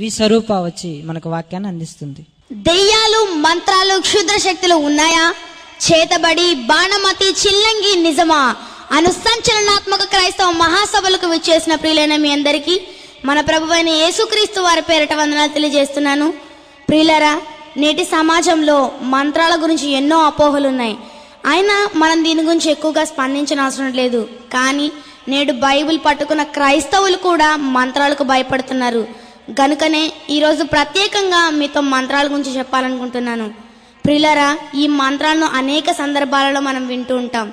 వి స్వరూప వచ్చి మనకు వాక్యాన్ని అందిస్తుంది. దెయ్యాలు మంత్రాలు క్షుద్ర శక్తులు ఉన్నాయా? చేతబడి బాణమతి చిల్లంగి నిజమా? అనుసంచలనాత్మక క్రైస్తవ మహాసభలకు విచ్చేసిన ప్రియులైన మీ అందరికీ మన ప్రభువైన యేసుక్రీస్తు వారి పేరిట వందనాలు తెలియజేస్తున్నాను. ప్రియులరా నేటి సమాజంలో మంత్రాల గురించి ఎన్నో అపోహలు ఉన్నాయి. అయినా మనం దీని గురించి ఎక్కువగా స్పందించిన అవసరం లేదు. కానీ నేడు బైబిల్ పట్టుకున్న క్రైస్తవులు కూడా మంత్రాలకు భయపడుతున్నారు. గనుకనే ఈరోజు ప్రత్యేకంగా మీతో మంత్రాల గురించి చెప్పాలనుకుంటున్నాను. ప్రిలరా ఈ మంత్రాలను అనేక సందర్భాలలో మనం వింటూ ఉంటాం.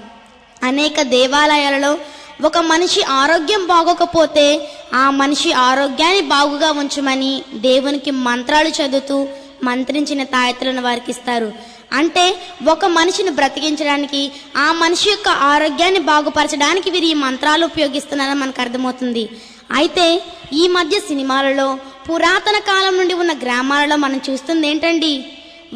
అనేక దేవాలయాలలో ఒక మనిషి ఆరోగ్యం బాగోకపోతే ఆ మనిషి ఆరోగ్యాన్ని బాగుగా ఉంచమని దేవునికి మంత్రాలు చదువుతూ మంత్రించిన తాయెత్తులను వారికి ఇస్తారు. అంటే ఒక మనిషిని బ్రతికించడానికి ఆ మనిషి యొక్క ఆరోగ్యాన్ని బాగుపరచడానికి వీరు ఈ మంత్రాలు ఉపయోగిస్తున్నారని మనకు అర్థమవుతుంది. అయితే ఈ మధ్య సినిమాలలో పురాతన కాలం నుండి ఉన్న గ్రామాలలో మనం చూస్తుంది ఏంటండి?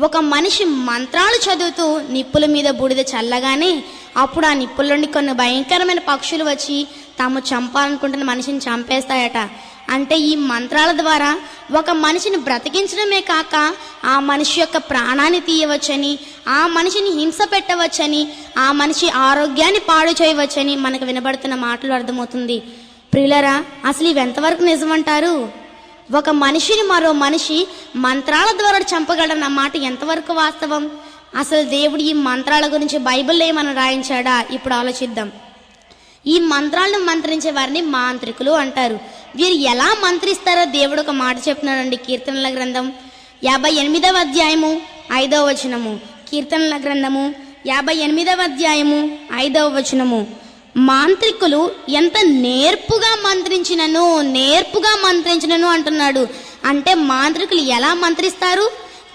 ఒక మనిషి మంత్రాలు చదువుతూ నిప్పుల మీద బూడిద చల్లగానే అప్పుడు ఆ నిప్పుల నుండి కొన్ని భయంకరమైన పక్షులు వచ్చి తాము చంపాలనుకుంటున్న మనిషిని చంపేస్తాయట. అంటే ఈ మంత్రాల ద్వారా ఒక మనిషిని బ్రతికించడమే కాక ఆ మనిషి యొక్క ప్రాణాన్ని తీయవచ్చని ఆ మనిషిని హింస పెట్టవచ్చని ఆ మనిషి ఆరోగ్యాన్ని పాడు చేయవచ్చని మనకు వినబడుతున్న మాటలు అర్థమవుతుంది. ప్రియులరా అసలు ఇవి ఎంతవరకు నిజమంటారు? ఒక మనిషిని మరో మనిషి మంత్రాల ద్వారా చంపగలడన్న మాట ఎంతవరకు వాస్తవం? అసలు దేవుడు ఈ మంత్రాల గురించి బైబిల్లో ఏమైనా రాయించాడా? ఇప్పుడు ఆలోచిద్దాం. ఈ మంత్రాలను మంత్రించే వారిని మాంత్రికులు అంటారు. వీరు ఎలా మంత్రిస్తారో దేవుడు ఒక మాట చెప్తున్నాడండి కీర్తనల గ్రంథం. యాభై ఎనిమిదవ అధ్యాయము ఐదవ వచనము. కీర్తనల గ్రంథము యాభై ఎనిమిదవ అధ్యాయము ఐదవ వచనము. మాంత్రికులు ఎంత నేర్పుగా మంత్రించినను నేర్పుగా మంత్రించినను అంటున్నాడు. అంటే మాంత్రికులు ఎలా మంత్రిస్తారు?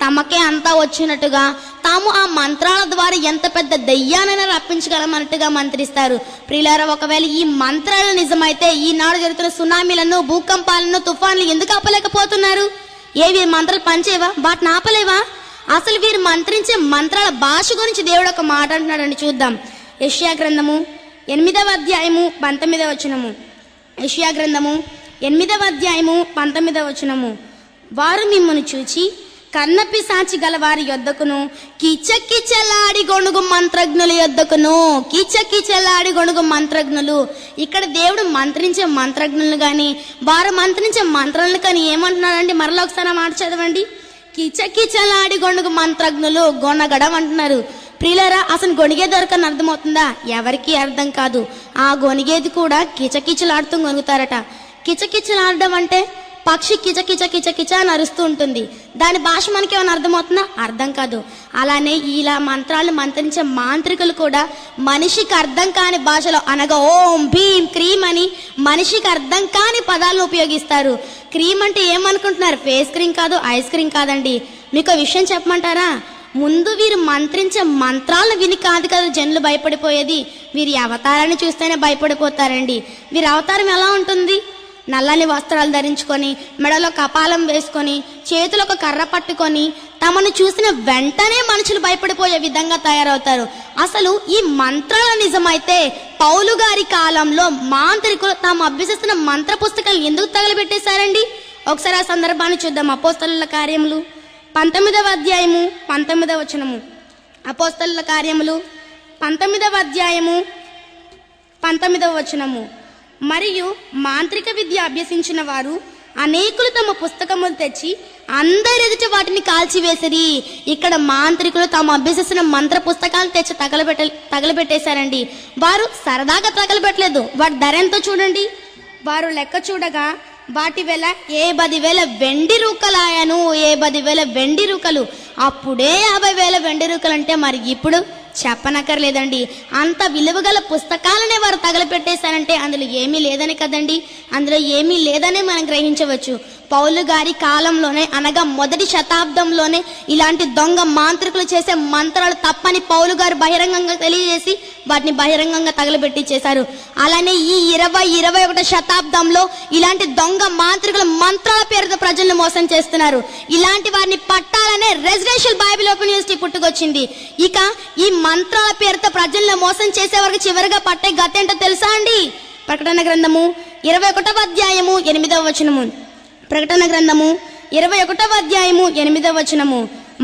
తమకే అంతా వచ్చినట్టుగా తాము ఆ మంత్రాల ద్వారా ఎంత పెద్ద దయ్యానైనా రప్పించగలమన్నట్టుగా మంత్రిస్తారు. ప్రియులారా ఒకవేళ ఈ మంత్రాలు నిజమైతే ఈనాడు జరుగుతున్న సునామీలను భూకంపాలను తుఫాన్లు ఎందుకు ఆపలేకపోతున్నారు? ఏవి మంత్రాలు పనిచేయవా? వాటిని ఆపలేవా? అసలు వీరు మంత్రించే మంత్రాల భాష గురించి దేవుడు ఒక మాట అంటున్నాడండి చూద్దాం. యష్యా గ్రంథము ఎనిమిదవ అధ్యాయము పంతొమ్మిదవ వచనము. యషియా గ్రంథము ఎనిమిదవ అధ్యాయము పంతొమ్మిదవ వచనము. వారు మిమ్మల్ని చూచి కన్నపి సాచి గల వారి యొద్దకును కిచకిచలాడి గొణుగు మంత్రజ్ఞుల యొద్దకును కిచకిచలాడి గొణుగు మంత్రజ్ఞులు. ఇక్కడ దేవుడు మంత్రించే మంత్రజ్ఞులను కానీ వారు మంత్రించే మంత్రాలను కానీ ఏమంటున్నారండి? మరలా ఒకసారి మాట చదవండి. కిచకిచలాడి గొణుగు మంత్రజ్ఞులు గొనగడం అంటున్నారు. ప్రియులరా అసలు గొణిగే దొరకని అర్థమవుతుందా? ఎవరికి అర్థం కాదు. ఆ గొనిగేది కూడా కిచకిచలాడుతూ గొనుగుతారట కిచకిచలాడడం అంటే పక్షి కిచకిచ కిచకిచ అని అరుస్తూ ఉంటుంది. దాని భాష మనకి ఏమైనా అర్థమవుతుందా? అర్థం కాదు. అలానే ఇలా మంత్రాలు మంత్రించే మాంత్రికులు కూడా మనిషికి అర్థం కాని భాషలో అనగా ఓం భీం క్రీమ్ అని మనిషికి అర్థం కాని పదాలను ఉపయోగిస్తారు. క్రీమ్ అంటే ఏమనుకుంటున్నారు? ఫేస్ క్రీమ్ కాదు ఐస్ క్రీమ్ కాదండి. మీకు విషయం చెప్పమంటారా? ముందు వీరు మంత్రించే మంత్రాలను విని కాదు కదా జనులు భయపడిపోయేది. వీరి అవతారాన్ని చూస్తేనే భయపడిపోతారండి. వీరి అవతారం ఎలా ఉంటుంది? నల్లని వస్త్రాలు ధరించుకొని మెడలో కపాలం వేసుకొని చేతులు ఒక కర్ర పట్టుకొని తమను చూసిన వెంటనే మనుషులు భయపడిపోయే విధంగా తయారవుతారు. అసలు ఈ మంత్రాల నిజమైతే పౌలు గారి కాలంలో మాంత్రికులు తాము అభ్యసిస్తున్న మంత్ర పుస్తకాలు ఎందుకు తగలబెట్టేశారండి? ఒకసారి ఆ సందర్భాన్ని చూద్దాం. అపోస్తల కార్యములు. పంతొమ్మిదవ అధ్యాయము పంతొమ్మిదవ వచనము. అపోస్తల కార్యములు పంతొమ్మిదవ అధ్యాయము పంతొమ్మిదవ వచనము. మరియు మాంత్రిక విద్య అభ్యసించిన వారు అనేకులు తమ పుస్తకములు తెచ్చి అందరి ఎదుట వాటిని కాల్చివేసిరి. ఇక్కడ మాంత్రికులు తాము అభ్యసిస్తున్న మంత్ర పుస్తకాలు తెచ్చి తగలబెట్ట తగలబెట్టేశారండి. వారు సరదాగా తగలబెట్టలేదు. వాటి ధర ఎంతో చూడండి. వారు లెక్క చూడగా వాటి వేల ఏ పది వేల వెండి రూకలాయను ఏ పది వేల వెండి రూకలు? అప్పుడే యాభై వేల వెండి రూకలు అంటే మరి ఇప్పుడు చెప్పనక్కర్లేదండి. అంత విలువగల పుస్తకాలనే వారు తగలపెట్టేశారంటే అందులో ఏమీ లేదని కదండి? అందులో ఏమీ లేదనే మనం గ్రహించవచ్చు. పౌలు గారి కాలంలోనే అనగా మొదటి శతాబ్దంలోనే ఇలాంటి దొంగ మాంత్రికులు చేసే మంత్రాలు తప్పని పౌలు గారు బహిరంగంగా తెలియజేసి వాటిని బహిరంగంగా తగలబెట్టి చేశారు. అలానే ఈ ఇరవై ఇరవై ఒకటో శతాబ్దంలో ఇలాంటి దొంగ మాంత్రికుల మంత్రాల పేరుతో ప్రజలను మోసం చేస్తున్నారు. ఇలాంటి వారిని పట్టాలనే రెసిడెన్షియల్ బైబిల్ ఓపెన్ యూనివర్సిటీ పుట్టుకొచ్చింది. ఇక ఈ మంత్రాల పేరుతో ప్రజలను మోసం చేసే వరకు చివరిగా పట్టే గతేంటో తెలుసా అండి? ప్రకటన గ్రంథము ఇరవై ఒకటవ అధ్యాయము ఎనిమిదవ వచనము. ప్రకటన గ్రంథము ఇరవై ఒకటవ అధ్యాయము ఎనిమిదవ వచనము.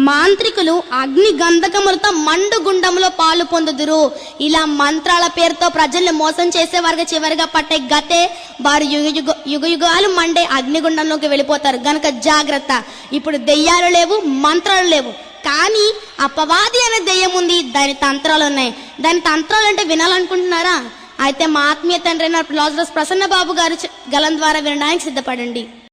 మాంత్రికులు అగ్ని గంధకములతో మండు గుండంలో పాలు పొందుదురు. ఇలా మంత్రాల పేరుతో ప్రజల్ని మోసం చేసే వారికి చివరిగా పట్టే గతే వారు యుగ యుగ యుగాలు మండే అగ్నిగుండంలోకి వెళ్ళిపోతారు. గనక జాగ్రత్త. ఇప్పుడు దెయ్యాలు లేవు మంత్రాలు లేవు. కానీ అపవాది అనే దెయ్యం ఉంది. దాని తంత్రాలు ఉన్నాయి. దాని తంత్రాలు అంటే వినాలనుకుంటున్నారా? అయితే మా ఆత్మీయ తండ్రి అయిన లాజరస్ ప్రసన్న బాబు గారు గలం ద్వారా వినడానికి సిద్ధపడండి.